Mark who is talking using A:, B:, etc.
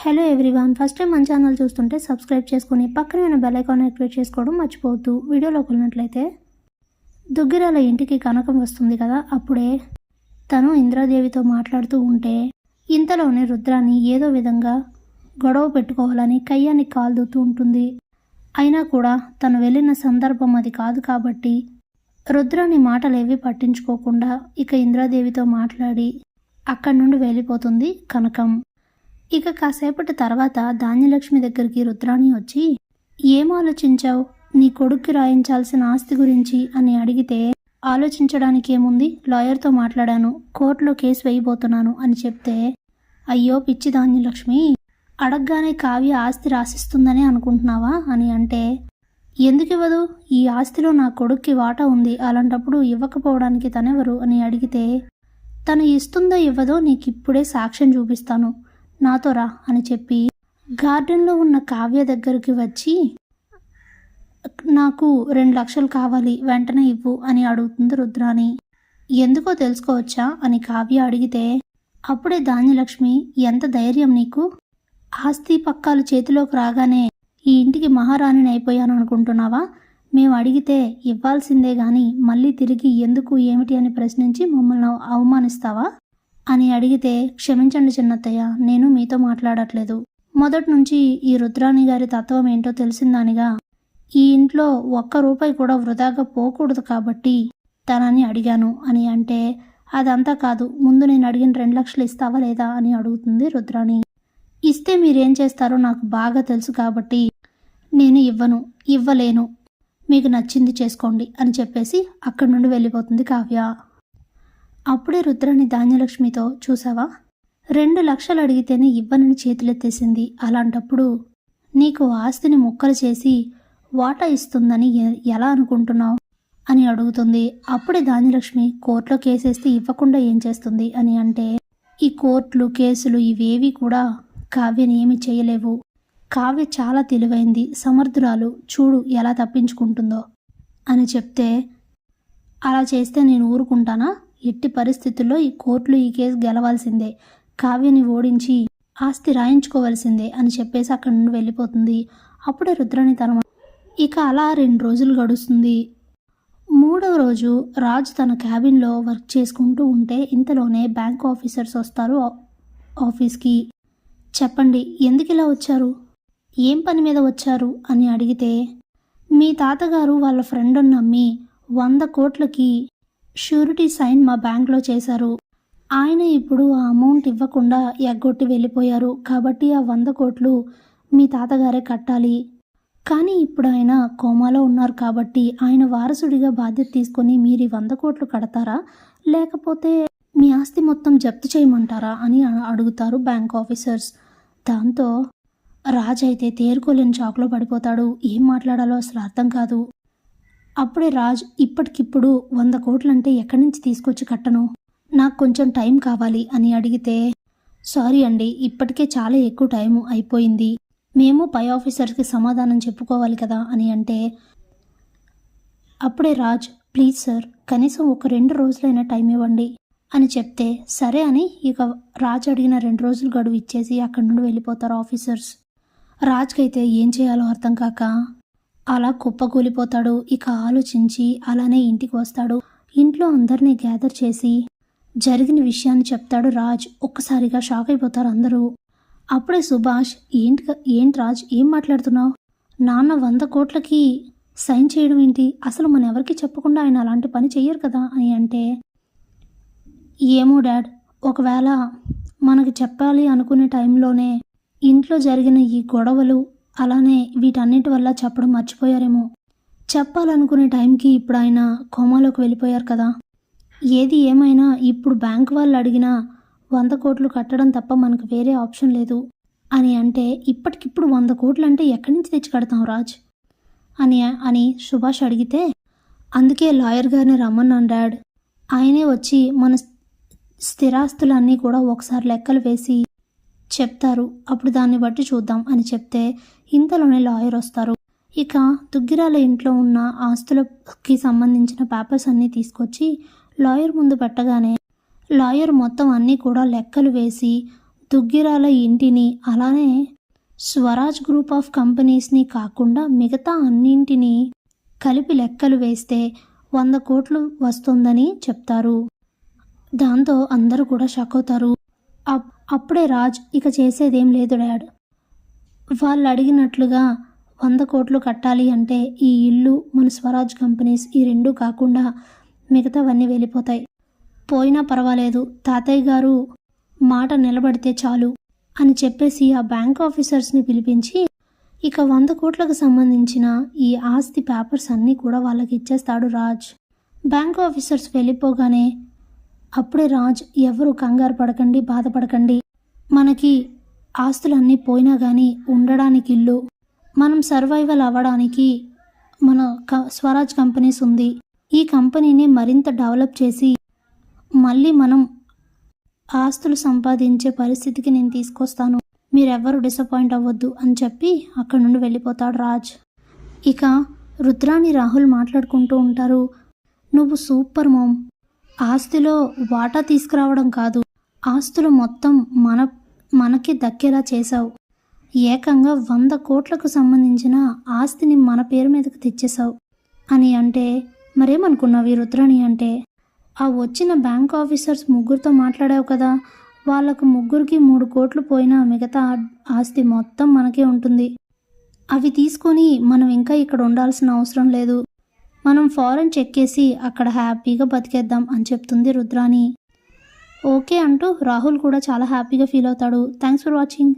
A: Hello everyone first time మన channel చూస్తుంటే subscribe చేసుకుని పక్కనే ఉన్న బెల్ ఐకాన్ యాక్టివేట్ చేసుకోవడం మర్చిపోవద్దు. వీడియోలోకి వెళ్ళినట్లయితే దుగ్గిరాల ఇంటికి కనకం వస్తుంది కదా అప్పుడే తను ఇంద్రాదేవితో మాట్లాడుతూ ఉంటే ఇంతలోనే రుద్రాని ఏదో విధంగా గొడవ పెట్టుకోవాలని కయ్యాన్ని కాల్దుతూ ఉంటుంది. అయినా కూడా తను వెళ్ళిన సందర్భం అది కాదు కాబట్టి రుద్రాని మాటలేవి పట్టించుకోకుండా ఇక ఇంద్రాదేవితో మాట్లాడి అక్కడి నుండి వెళ్ళిపోతుంది కనకం. ఇక కాసేపటి తర్వాత ధాన్యలక్ష్మి దగ్గరికి రుద్రాణి వచ్చి ఏం ఆలోచించావు? నీ కొడుక్కి రాయించాల్సిన ఆస్తి గురించి? అని అడిగితే ఆలోచించడానికి ఏముంది? లాయర్తో మాట్లాడాను. కోర్టులో కేసు వేయబోతున్నాను అని చెప్తే అయ్యో పిచ్చి ధాన్యలక్ష్మి అడగగానే కావ్య ఆస్తి రాసిస్తుందనే అనుకుంటున్నావా? అని అంటే ఎందుకు ఇవ్వదు? ఈ ఆస్తిలో నా కొడుక్కి వాటా ఉంది. అలాంటప్పుడు ఇవ్వకపోవడానికి తనెవరు? అని అడిగితే తను ఇస్తుందో ఇవ్వదో నీకు ఇప్పుడే సాక్ష్యం చూపిస్తాను. నాతో రా అని చెప్పి గార్డెన్లో ఉన్న కావ్య దగ్గరికి వచ్చి నాకు రెండు లక్షలు కావాలి వెంటనే ఇవ్వు అని అడుగుతుంది రుద్రాని ఎందుకో తెలుసుకోవచ్చా అని కావ్య అడిగితే అప్పుడే ధాన్యలక్ష్మి ఎంత ధైర్యం నీకు? ఆస్తి పక్కాలు చేతిలోకి రాగానే ఈ ఇంటికి మహారాణిని అయిపోయాను అనుకుంటున్నావా? మేము అడిగితే ఇవ్వాల్సిందే గాని మళ్ళీ తిరిగి ఎందుకు ఏమిటి అని ప్రశ్నించి మమ్మల్ని అవమానిస్తావా? అని అడిగితే క్షమించండి చిన్నత్తయ్య నేను మీతో మాట్లాడట్లేదు. మొదటి నుంచి ఈ రుద్రాణి గారి తత్వం ఏంటో తెలిసిందానిగా ఈ ఇంట్లో ఒక్క రూపాయి కూడా వృధాగా పోకూడదు కాబట్టి తనని అడిగాను అని అంటే అదంతా కాదు ముందు నేను అడిగిన రెండు లక్షలు ఇస్తావా లేదా? అని అడుగుతుంది రుద్రాణి. ఇస్తే మీరేం చేస్తారో నాకు బాగా తెలుసు కాబట్టి నేను ఇవ్వను ఇవ్వలేను. మీకు నచ్చింది చేసుకోండి అని చెప్పేసి అక్కడి నుండి వెళ్ళిపోతుంది కావ్య. అప్పుడే రుద్రాన్ని ధాన్యలక్ష్మితో చూసావా? రెండు లక్షలు అడిగితేనే ఇవ్వనని చేతులెత్తేసింది. అలాంటప్పుడు నీకు ఆస్తిని ముక్కలు చేసి వాటా ఇస్తుందని ఎలా అనుకుంటున్నావు? అని అడుగుతుంది. అప్పుడే ధాన్యలక్ష్మి కోర్టులో కేసేస్తే ఇవ్వకుండా ఏం చేస్తుంది? అని అంటే ఈ కోర్టులు కేసులు ఇవేవి కూడా కావ్యని ఏమి చేయలేవు. కావ్య చాలా తెలివైంది. సమర్థురాలు చూడు ఎలా తప్పించుకుంటుందో. అని చెప్తే అలా చేస్తే నేను ఊరుకుంటానా? ఎట్టి పరిస్థితుల్లో ఈ కోర్టులో ఈ కేసు గెలవాల్సిందే. కావ్యని ఓడించి ఆస్తి రాయించుకోవాల్సిందే అని చెప్పేసి అక్కడి నుండి వెళ్ళిపోతుంది. అప్పుడే రుద్రని తన ఇక అలా రెండు రోజులు గడుస్తుంది. మూడవ రోజు రాజు తన క్యాబిన్లో వర్క్ చేసుకుంటూ ఉంటే ఇంతలోనే బ్యాంక్ ఆఫీసర్స్ వస్తారు ఆఫీస్కి. చెప్పండి ఎందుకు ఇలా వచ్చారు? ఏం పని మీద వచ్చారు అని అడిగితే మీ తాతగారు వాళ్ళ ఫ్రెండ్ నమ్మి వంద కోట్లకి షూరిటీ సైన్ మా బ్యాంక్లో చేశారు. ఆయన ఇప్పుడు ఆ అమౌంట్ ఇవ్వకుండా ఎగ్గొట్టి వెళ్ళిపోయారు. కాబట్టి ఆ వంద కోట్లు మీ తాతగారే కట్టాలి. కానీ ఇప్పుడు ఆయన కోమాలో ఉన్నారు కాబట్టి ఆయన వారసుడిగా బాధ్యత తీసుకొని మీరు ఈ వంద కోట్లు కడతారా? లేకపోతే మీ ఆస్తి మొత్తం జప్తు చేయమంటారా అని అడుగుతారు బ్యాంక్ ఆఫీసర్స్. దాంతో రాజ్ అయితే తేరుకోలేని షాక్లో పడిపోతాడు. ఏం మాట్లాడాలో అసలు అర్థం కాదు. అప్పుడే రాజ్ ఇప్పటికిప్పుడు వంద కోట్లంటే ఎక్కడి నుంచి తీసుకొచ్చి కట్టను? నాకు కొంచెం టైం కావాలి అని అడిగితే సారీ అండి ఇప్పటికే చాలా ఎక్కువ టైం అయిపోయింది. మేము పై ఆఫీసర్స్కి సమాధానం చెప్పుకోవాలి కదా అని అంటే అప్పుడే రాజ్ ప్లీజ్ సార్ కనీసం ఒక రెండు రోజులైనా టైం ఇవ్వండి అని చెప్తే సరే అని ఇక రాజ్ అడిగిన రెండు రోజులు గడువు ఇచ్చేసి అక్కడి నుండి వెళ్ళిపోతారు ఆఫీసర్స్. రాజ్కైతే ఏం చేయాలో అర్థం కాక అలా కుప్పకూలిపోతాడు. ఇక ఆలోచించి అలానే ఇంటికి వస్తాడు. ఇంట్లో అందరినీ గ్యాదర్ చేసి జరిగిన విషయాన్ని చెప్తాడు రాజ్. ఒక్కసారిగా షాక్ అయిపోతారు అందరూ. అప్పుడే సుభాష్ ఏంటి ఏంటి రాజ్ ఏం మాట్లాడుతున్నావు? నాన్న వంద కోట్లకి సైన్ చేయడం ఏంటి? అసలు మన ఎవరికి చెప్పకుండా ఆయన అలాంటి పని చెయ్యరు కదా? అని అంటే ఏమో డాడ్ ఒకవేళ మనకి చెప్పాలి అనుకునే టైంలోనే ఇంట్లో జరిగిన ఈ గొడవలు అలానే వీటన్నిటి వల్ల చెప్పడం మర్చిపోయారేమో. చెప్పాలనుకునే టైంకి ఇప్పుడు ఆయన కోమాలోకి వెళ్ళిపోయారు కదా. ఏది ఏమైనా ఇప్పుడు బ్యాంక్ వాళ్ళు అడిగినా వంద కోట్లు కట్టడం తప్ప మనకు వేరే ఆప్షన్ లేదు. అని అంటే ఇప్పటికిప్పుడు వంద కోట్లు అంటే ఎక్కడి నుంచి తెచ్చి కడతాం రాజ్? అని అని సుభాష్ అడిగితే అందుకే లాయర్ గారిని రమ్మన్నాను డాడ్. ఆయనే వచ్చి మన స్థిరాస్తులన్నీ కూడా ఒకసారి లెక్కలు వేసి చెప్తారు. అప్పుడు దాన్ని బట్టి చూద్దాం అని చెప్తే ఇంతలోనే లాయర్ వస్తారు. ఇక దుగ్గిరాల ఇంట్లో ఉన్న ఆస్తులకి సంబంధించిన పేపర్స్ అన్నీ తీసుకొచ్చి లాయర్ ముందు పెట్టగానే లాయర్ మొత్తం అన్నీ కూడా లెక్కలు వేసి దుగ్గిరాల ఇంటిని అలానే స్వరాజ్ గ్రూప్ ఆఫ్ కంపెనీస్ని కాకుండా మిగతా అన్నింటినీ కలిపి లెక్కలు వేస్తే వంద కోట్లు వస్తుందని చెప్తారు. దాంతో అందరూ కూడా షాక్ అవుతారు. అప్- అప్పుడే రాజ్ ఇక చేసేదేం లేదు డాడ్. వాళ్ళు అడిగినట్లుగా వంద కోట్లు కట్టాలి అంటే ఈ ఇల్లు మన స్వరాజ్ కంపెనీస్ ఈ రెండు కాకుండా మిగతావన్నీ వెళ్ళిపోతాయి. పోయినా పర్వాలేదు తాతయ్య గారు మాట నిలబడితే చాలు అని చెప్పేసి ఆ బ్యాంక్ ఆఫీసర్స్ని పిలిపించి ఇక వంద కోట్లకు సంబంధించిన ఈ ఆస్తి పేపర్స్ అన్నీ కూడా వాళ్ళకి ఇచ్చేస్తాడు రాజ్. బ్యాంక్ ఆఫీసర్స్ వెళ్ళిపోగానే అప్పుడే రాజ్ ఎవరు కంగారు పడకండి బాధపడకండి. మనకి ఆస్తులన్నీ పోయినా కానీ ఉండడానికి ఇల్లు. మనం సర్వైవల్ అవ్వడానికి మన క స్వరాజ్ కంపెనీస్ ఉంది. ఈ కంపెనీని మరింత డెవలప్ చేసి మళ్ళీ మనం ఆస్తులు సంపాదించే పరిస్థితికి నేను తీసుకొస్తాను. మీరెవ్వరు డిసప్పాయింట్ అవ్వద్దు అని చెప్పి అక్కడి నుండి వెళ్ళిపోతాడు రాజ్. ఇక రుద్రాని రాహుల్ మాట్లాడుకుంటూ ఉంటారు నువ్వు సూపర్ మోమ్. ఆస్తిలో వాటా తీసుకురావడం కాదు. ఆస్తులు మొత్తం మన మనకి దక్కేలా చేశావు. ఏకంగా వంద కోట్లకు సంబంధించిన ఆస్తిని మన పేరు మీదకి తెచ్చేశావు. అని అంటే మరేమనుకున్నావు ఈ రుద్రని అంటే? ఆ వచ్చిన బ్యాంక్ ఆఫీసర్స్ ముగ్గురితో మాట్లాడావు కదా. వాళ్ళకు ముగ్గురికి మూడు కోట్లు పోయినా మిగతా ఆస్తి మొత్తం మనకే ఉంటుంది. అవి తీసుకొని మనం ఇంకా ఇక్కడ ఉండాల్సిన అవసరం లేదు. మనం ఫారెన్ చెక్కేసి అక్కడ హ్యాపీగా బతికేద్దాం అని చెప్తుంది రుద్రాని ఓకే అంటూ రాహుల్ కూడా చాలా హ్యాపీగా ఫీల్ అవుతాడు. Thanks for watching.